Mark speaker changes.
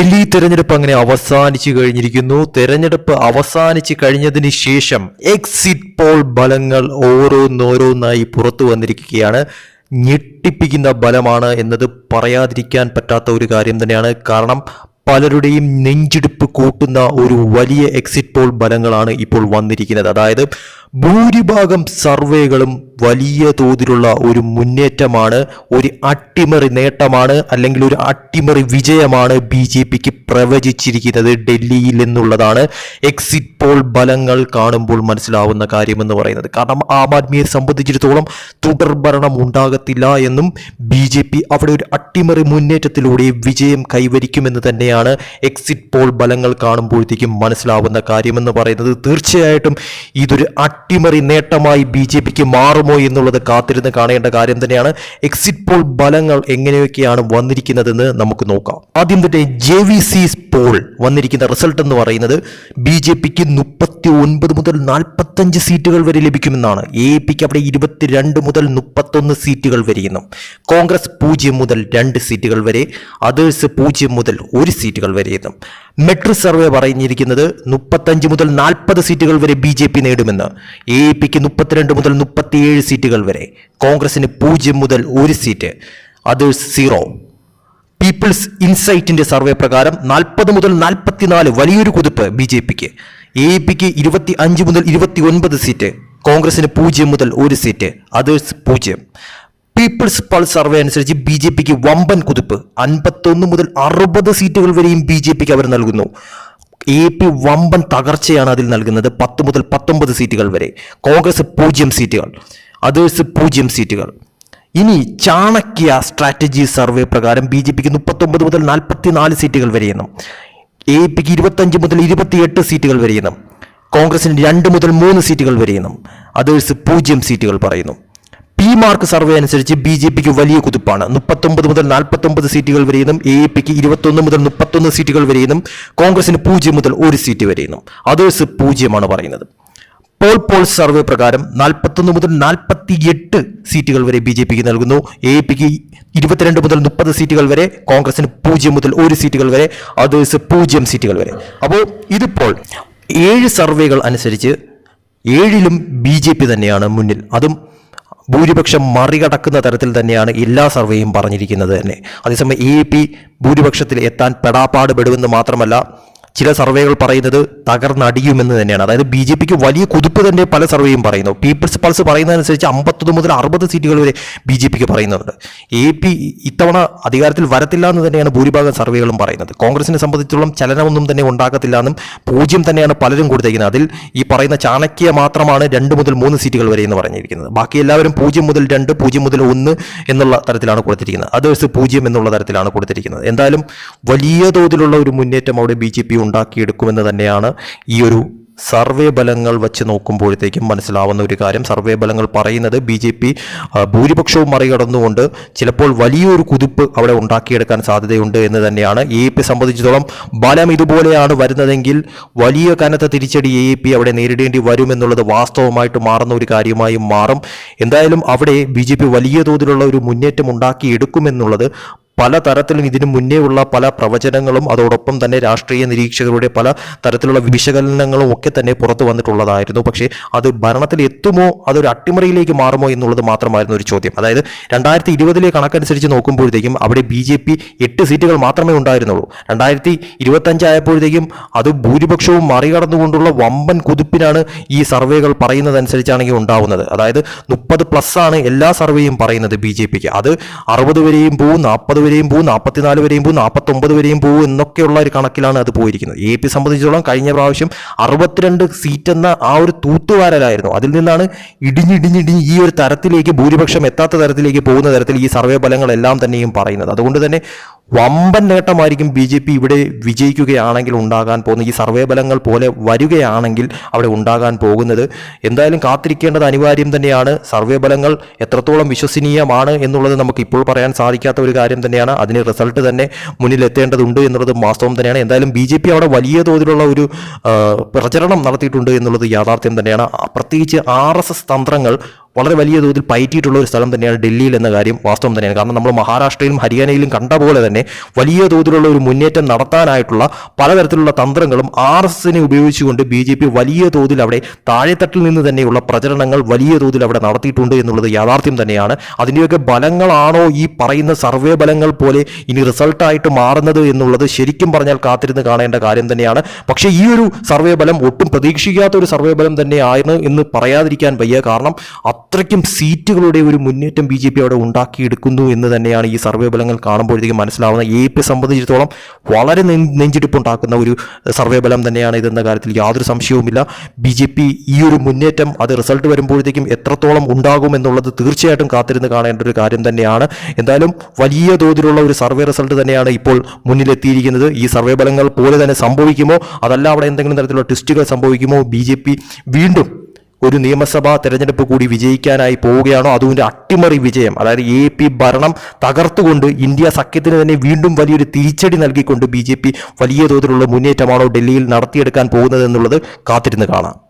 Speaker 1: ഡൽഹി തെരഞ്ഞെടുപ്പ് അങ്ങനെ അവസാനിച്ചു കഴിഞ്ഞിരിക്കുന്നു. തെരഞ്ഞെടുപ്പ് അവസാനിച്ചു കഴിഞ്ഞതിന് ശേഷം എക്സിറ്റ് പോൾ ഫലങ്ങൾ ഓരോന്നോരോന്നായി പുറത്തു വന്നിരിക്കുകയാണ്. ഞെട്ടിപ്പിക്കുന്ന ബലമാണ് എന്നത് പറയാതിരിക്കാൻ പറ്റാത്ത ഒരു കാര്യം തന്നെയാണ്. കാരണം പലരുടെയും നെഞ്ചിടിപ്പ് കൂട്ടുന്ന ഒരു വലിയ എക്സിറ്റ് പോൾ ഫലങ്ങളാണ് ഇപ്പോൾ വന്നിരിക്കുന്നത്. അതായത് ഭൂരിഭാഗം സർവേകളും വലിയ തോതിലുള്ള ഒരു മുന്നേറ്റമാണ് ഒരു അട്ടിമറി നേട്ടമാണ് അല്ലെങ്കിൽ ഒരു അട്ടിമറി വിജയമാണ് ബി ജെ പിക്ക് പ്രവചിച്ചിരിക്കുന്നത് ഡൽഹിയിൽ എന്നുള്ളതാണ് എക്സിറ്റ് പോൾ ബലങ്ങൾ കാണുമ്പോൾ മനസ്സിലാവുന്ന കാര്യമെന്ന് പറയുന്നത്. കാരണം ആം ആദ്മിയെ സംബന്ധിച്ചിടത്തോളം തുടർഭരണം ഉണ്ടാകത്തില്ല എന്നും ബി ജെ പി അവിടെ ഒരു അട്ടിമറി മുന്നേറ്റത്തിലൂടെ വിജയം കൈവരിക്കുമെന്ന് തന്നെയാണ് എക്സിറ്റ് പോൾ ഫലങ്ങൾ കാണുമ്പോഴത്തേക്കും മനസ്സിലാവുന്ന കാര്യമെന്ന് പറയുന്നത്. തീർച്ചയായിട്ടും ഇതൊരു അട്ടിമറി നേട്ടമായി ബി ജെ പിക്ക് മാറുമോ എന്നുള്ളത് കാത്തിരുന്ന് കാണേണ്ട കാര്യം തന്നെയാണ്. എക്സിറ്റ് പോൾ ഫലങ്ങൾ എങ്ങനെയൊക്കെയാണ് വന്നിരിക്കുന്നതെന്ന് നമുക്ക് നോക്കാം. ആദ്യം തന്നെ ജെ വി സി പോൾ വന്നിരിക്കുന്ന റിസൾട്ട് എന്ന് പറയുന്നത് ബി ജെ പിക്ക് മുപ്പത്തി ഒൻപത് മുതൽ നാൽപ്പത്തഞ്ച് സീറ്റുകൾ വരെ ലഭിക്കുമെന്നാണ്. എ പിക്ക് അവിടെ ഇരുപത്തിരണ്ട് മുതൽ മുപ്പത്തൊന്ന് സീറ്റുകൾ വരെയെന്നും കോൺഗ്രസ് പൂജ്യം മുതൽ രണ്ട് സീറ്റുകൾ വരെ അതേഴ്സ് പൂജ്യം മുതൽ ഒരു സീറ്റുകൾ വരെയെന്നും. മെട്രിക് സർവേ പറഞ്ഞിരിക്കുന്നത് മുപ്പത്തഞ്ച് മുതൽ നാൽപ്പത് സീറ്റുകൾ വരെ ബി ജെ പി നേടുമെന്ന് എ പിക്ക് മുപ്പത്തിരണ്ട് മുതൽ മുപ്പത്തിയേഴ് സീറ്റുകൾ വരെ കോൺഗ്രസിന് പൂജ്യം മുതൽ ഒരു സീറ്റ്. Others zero. പീപ്പിൾസ് ഇൻസൈറ്റിന്റെ സർവേ പ്രകാരം നാൽപ്പത് മുതൽ നാൽപ്പത്തിനാല് വലിയൊരു കുതിപ്പ് ബി ജെ പിക്ക്. എ പിക്ക് ഇരുപത്തി അഞ്ച് മുതൽ ഇരുപത്തി ഒൻപത് സീറ്റ്. കോൺഗ്രസിന് പൂജ്യം മുതൽ ഒരു സീറ്റ്. അതേഴ്സ് പൂജ്യം. പീപ്പിൾസ് പൾ സർവേ അനുസരിച്ച് ബി ജെ പിക്ക് വമ്പൻ കുതിപ്പ്. അൻപത്തൊന്ന് മുതൽ അറുപത് സീറ്റുകൾ വരെയും ബി ജെ പിക്ക് അവർ നൽകുന്നു. എ പി വമ്പൻ തകർച്ചയാണ് അതിൽ നൽകുന്നത് പത്ത് മുതൽ പത്തൊമ്പത് സീറ്റുകൾ വരെ. കോൺഗ്രസ് പൂജ്യം സീറ്റുകൾ അതേഴ്സ് പൂജ്യം സീറ്റുകൾ. ഇനി ചാണക്യ സ്ട്രാറ്റജി സർവേ പ്രകാരം ബി ജെ പിക്ക് മുപ്പത്തൊമ്പത് മുതൽ നാൽപ്പത്തി നാല് സീറ്റുകൾ വരെയെന്നും എ പിക്ക് ഇരുപത്തഞ്ച് മുതൽ ഇരുപത്തിയെട്ട് സീറ്റുകൾ വരെയെന്നും കോൺഗ്രസിന് രണ്ട് മുതൽ മൂന്ന് സീറ്റുകൾ വരെയെന്നും അതേഴ്സ് പൂജ്യം സീറ്റുകൾ പറയുന്നു. മാർക്ക് സർവേ അനുസരിച്ച് ബി ജെ പിക്ക് വലിയ കുതിപ്പാണ്. മുപ്പത്തൊമ്പത് മുതൽ നാൽപ്പത്തൊമ്പത് സീറ്റുകൾ വരെയെന്നും എ പിക്ക് ഇരുപത്തൊന്ന് മുതൽ മുപ്പത്തൊന്ന് സീറ്റുകൾ വരെയെന്നും കോൺഗ്രസിന് പൂജ്യം മുതൽ ഒരു സീറ്റ് വരെയെന്നും. അതേഴ്സ് പൂജ്യമാണ് പറയുന്നത്. പോൾ പോൾ സർവേ പ്രകാരം നാൽപ്പത്തൊന്ന് മുതൽ നാൽപ്പത്തി എട്ട് സീറ്റുകൾ വരെ ബി ജെ പിക്ക് നൽകുന്നു. എ പിക്ക് ഇരുപത്തിരണ്ട് മുതൽ മുപ്പത് സീറ്റുകൾ വരെ കോൺഗ്രസിന് പൂജ്യം മുതൽ ഒരു സീറ്റുകൾ വരെ അതേഴ്സ് പൂജ്യം സീറ്റുകൾ വരെ. അപ്പോൾ ഇതിപ്പോൾ ഏഴ് സർവേകൾ അനുസരിച്ച് ഏഴിലും ബി ജെ പി തന്നെയാണ് മുന്നിൽ. അതും ഭൂരിപക്ഷം മറികടക്കുന്ന തരത്തിൽ തന്നെയാണ് എല്ലാ സർവേയും പറഞ്ഞിരിക്കുന്നത് തന്നെ. അതേസമയം എ പി ഭൂരിപക്ഷത്തിൽ എത്താൻ പെടാപ്പാട് പെടുമെന്ന് മാത്രമല്ല ചില സർവേകൾ പറയുന്നത് തകർന്നടിയുമെന്ന് തന്നെയാണ്. അതായത് ബി ജെ പിക്ക് വലിയ കുതിപ്പ് തന്നെ പല സർവേയും പറയുന്നു. പീപ്പിൾസ് പൾസ് പറയുന്നതനുസരിച്ച് അമ്പത്തൊന്ന് മുതൽ അറുപത് സീറ്റുകൾ വരെ ബി ജെ പിക്ക് പറയുന്നുണ്ട്. എ പി ഇത്തവണ അധികാരത്തിൽ വരത്തില്ല എന്ന് തന്നെയാണ് ഭൂരിഭാഗം സർവേകളും പറയുന്നത്. കോൺഗ്രസിനെ സംബന്ധിച്ചിടത്തോളം ചലനമൊന്നും തന്നെ ഉണ്ടാകത്തില്ല എന്നും പൂജ്യം തന്നെയാണ് പലരും കൊടുത്തേക്കുന്നത്. അതിൽ ഈ പറയുന്ന ചാണക്യ മാത്രമാണ് രണ്ട് മുതൽ മൂന്ന് സീറ്റുകൾ വരെ എന്ന് പറഞ്ഞിരിക്കുന്നത്. ബാക്കി എല്ലാവരും പൂജ്യം മുതൽ രണ്ട് പൂജ്യം മുതൽ ഒന്ന് എന്നുള്ള തരത്തിലാണ് കൊടുത്തിരിക്കുന്നത്. അതേഴ്സ് പൂജ്യം എന്നുള്ള തരത്തിലാണ് കൊടുത്തിരിക്കുന്നത്. എന്തായാലും വലിയ തോതിലുള്ള ഒരു മുന്നേറ്റം അവിടെ ബി ജെ പി ഉണ്ടാക്കിയെടുക്കുമെന്ന് തന്നെയാണ് ഈ ഒരു സർവേ ബലങ്ങൾ വെച്ച് നോക്കുമ്പോഴത്തേക്കും മനസ്സിലാവുന്ന ഒരു കാര്യം. സർവേ ബലങ്ങൾ പറയുന്നത് ബി ജെ പി ഭൂരിപക്ഷവും മറികടന്നുകൊണ്ട് ചിലപ്പോൾ വലിയൊരു കുതിപ്പ് അവിടെ ഉണ്ടാക്കിയെടുക്കാൻ സാധ്യതയുണ്ട് എന്ന് തന്നെയാണ് എ പി സംബന്ധിച്ചിടത്തോളം. ബലം ഇതുപോലെയാണ് വരുന്നതെങ്കിൽ വലിയ കനത്ത തിരിച്ചടി എ പി അവിടെ നേരിടേണ്ടി വരുമെന്നുള്ളത് വാസ്തവമായിട്ട് മാറുന്ന ഒരു കാര്യമായി മാറും. എന്തായാലും അവിടെ ബി വലിയ തോതിലുള്ള ഒരു മുന്നേറ്റം ഉണ്ടാക്കിയെടുക്കുമെന്നുള്ളത് പല തരത്തിലും ഇതിനു മുന്നേ ഉള്ള പല പ്രവചനങ്ങളും അതോടൊപ്പം തന്നെ രാഷ്ട്രീയ നിരീക്ഷകരുടെ പല തരത്തിലുള്ള വിശകലനങ്ങളും ഒക്കെ തന്നെ പുറത്തു വന്നിട്ടുള്ളതായിരുന്നു. പക്ഷേ അത് ഭരണത്തിൽ എത്തുമോ അതൊരു അട്ടിമറിയിലേക്ക് മാറുമോ എന്നുള്ളത് മാത്രമായിരുന്നു ഒരു ചോദ്യം. അതായത് രണ്ടായിരത്തി ഇരുപതിലെ കണക്കനുസരിച്ച് നോക്കുമ്പോഴത്തേക്കും അവിടെ ബി ജെ പി എട്ട് സീറ്റുകൾ മാത്രമേ ഉണ്ടായിരുന്നുള്ളൂ. രണ്ടായിരത്തി ഇരുപത്തഞ്ചായപ്പോഴത്തേക്കും അത് ഭൂരിപക്ഷവും മറികടന്നുകൊണ്ടുള്ള വമ്പൻ കുതിപ്പിനാണ് ഈ സർവേകൾ പറയുന്നതനുസരിച്ചാണെങ്കിൽ ഉണ്ടാവുന്നത്. അതായത് മുപ്പത് പ്ലസ് ആണ് എല്ലാ സർവേയും പറയുന്നത് ബി ജെ പിക്ക്. അത് അറുപത് വരെയും പോവും നാൽപ്പത് വരെയും പോവും നാൽപ്പത്തിനാല് വരെയും പോവും നാൽപ്പത്തൊമ്പത് വരെയും പോവും എന്നൊക്കെയുള്ള ഒരു കണക്കിലാണ് അത് പോയിരിക്കുന്നത്. എ പി സംബന്ധിച്ചിടത്തോളം കഴിഞ്ഞ പ്രാവശ്യം അറുപത്തിരണ്ട് സീറ്റ് എന്ന ആ ഒരു തൂത്തുവാരലായിരുന്നു. അതിൽ നിന്നാണ് ഇടിഞ്ഞിടിഞ്ഞിടിഞ്ഞ് ഈ ഒരു തരത്തിലേക്ക് ഭൂരിപക്ഷം എത്താത്ത തരത്തിലേക്ക് പോകുന്ന തരത്തിൽ ഈ സർവേ ഫലങ്ങളെല്ലാം തന്നെയും പറയുന്നത്. അതുകൊണ്ട് തന്നെ വമ്പൻ നേട്ടമായിരിക്കും ബി ജെ പി ഇവിടെ വിജയിക്കുകയാണെങ്കിൽ ഉണ്ടാകാൻ പോകുന്ന ഈ സർവേ ഫലങ്ങൾ പോലെ വരികയാണെങ്കിൽ അവിടെ ഉണ്ടാകാൻ പോകുന്നത്. എന്തായാലും കാത്തിരിക്കേണ്ടത് അനിവാര്യം തന്നെയാണ്. സർവേ ഫലങ്ങൾ എത്രത്തോളം വിശ്വസനീയമാണ് എന്നുള്ളത് നമുക്ക് ഇപ്പോൾ പറയാൻ സാധിക്കാത്ത ഒരു കാര്യം തന്നെയാണ്. അതിന് റിസൾട്ട് തന്നെ മുന്നിലെത്തേണ്ടതുണ്ട് എന്നുള്ളത് വാസ്തവം തന്നെയാണ്. എന്തായാലും ബി അവിടെ വലിയ തോതിലുള്ള ഒരു പ്രചരണം നടത്തിയിട്ടുണ്ട് എന്നുള്ളത് യാഥാർത്ഥ്യം തന്നെയാണ്. പ്രത്യേകിച്ച് ആർ തന്ത്രങ്ങൾ വളരെ വലിയ തോതിൽ പയറ്റിയിട്ടുള്ള ഒരു സ്ഥലം തന്നെയാണ് ഡൽഹിയിൽ എന്ന കാര്യം വാസ്തവം തന്നെയാണ്. കാരണം നമ്മൾ മഹാരാഷ്ട്രയിലും ഹരിയാനയിലും കണ്ട പോലെ തന്നെ വലിയ തോതിലുള്ള ഒരു മുന്നേറ്റം നടത്താനായിട്ടുള്ള പലതരത്തിലുള്ള തന്ത്രങ്ങളും ആർ എസ് എസിനെ ഉപയോഗിച്ചുകൊണ്ട് ബി ജെ പി വലിയ തോതിൽ അവിടെ താഴെത്തട്ടിൽ നിന്ന് തന്നെയുള്ള പ്രചരണങ്ങൾ വലിയ തോതിൽ അവിടെ നടത്തിയിട്ടുണ്ട് എന്നുള്ളത് യാഥാർത്ഥ്യം തന്നെയാണ്. അതിന്റെയൊക്കെ ബലങ്ങളാണോ ഈ പറയുന്ന സർവേ ബലങ്ങൾ പോലെ ഇനി റിസൾട്ടായിട്ട് മാറുന്നത് എന്നുള്ളത് ശരിക്കും പറഞ്ഞാൽ കാത്തിരുന്ന് കാണേണ്ട കാര്യം തന്നെയാണ്. പക്ഷേ ഈ ഒരു സർവേ ബലം ഒട്ടും പ്രതീക്ഷിക്കാത്ത ഒരു സർവേ ബലം തന്നെയായിരുന്നു എന്ന് പറയാതിരിക്കാൻ വയ്യ. കാരണം അത്രയ്ക്കും സീറ്റുകളുടെ ഒരു മുന്നേറ്റം ബി ജെ പി അവിടെ ഉണ്ടാക്കിയെടുക്കുന്നു എന്ന് തന്നെയാണ് ഈ സർവേ ഫലങ്ങൾ കാണുമ്പോഴത്തേക്കും മനസ്സിലാവുന്നത്. എ പി സംബന്ധിച്ചിടത്തോളം വളരെ നെഞ്ചിടിപ്പുണ്ടാക്കുന്ന ഒരു സർവേ ഫലം തന്നെയാണ് ഇതെന്ന കാര്യത്തിൽ യാതൊരു സംശയവുമില്ല. ബി ജെ പി ഈ ഒരു മുന്നേറ്റം അത് റിസൾട്ട് വരുമ്പോഴത്തേക്കും എത്രത്തോളം ഉണ്ടാകും എന്നുള്ളത് തീർച്ചയായിട്ടും കാത്തിരുന്ന് കാണേണ്ട ഒരു കാര്യം തന്നെയാണ്. എന്തായാലും വലിയ തോതിലുള്ള ഒരു സർവേ റിസൾട്ട് തന്നെയാണ് ഇപ്പോൾ മുന്നിലെത്തിയിരിക്കുന്നത്. ഈ സർവേ ഫലങ്ങൾ പോലെ തന്നെ സംഭവിക്കുമോ? അതല്ല അവിടെ എന്തെങ്കിലും തരത്തിലുള്ള ട്വിസ്റ്റുകൾ സംഭവിക്കുമോ? ബി വീണ്ടും ഒരു നിയമസഭാ തെരഞ്ഞെടുപ്പ് കൂടി വിജയിക്കാനായി പോവുകയാണോ? അതുകൊണ്ട് അട്ടിമറി വിജയം അതായത് എ പി ഭരണം തകർത്തുകൊണ്ട് ഇന്ത്യ സഖ്യത്തിന് തന്നെ വീണ്ടും വലിയൊരു തിരിച്ചടി നൽകിക്കൊണ്ട് ബി വലിയ തോതിലുള്ള മുന്നേറ്റമാണോ ഡൽഹിയിൽ നടത്തിയെടുക്കാൻ പോകുന്നത് എന്നുള്ളത് കാത്തിരുന്ന് കാണാം.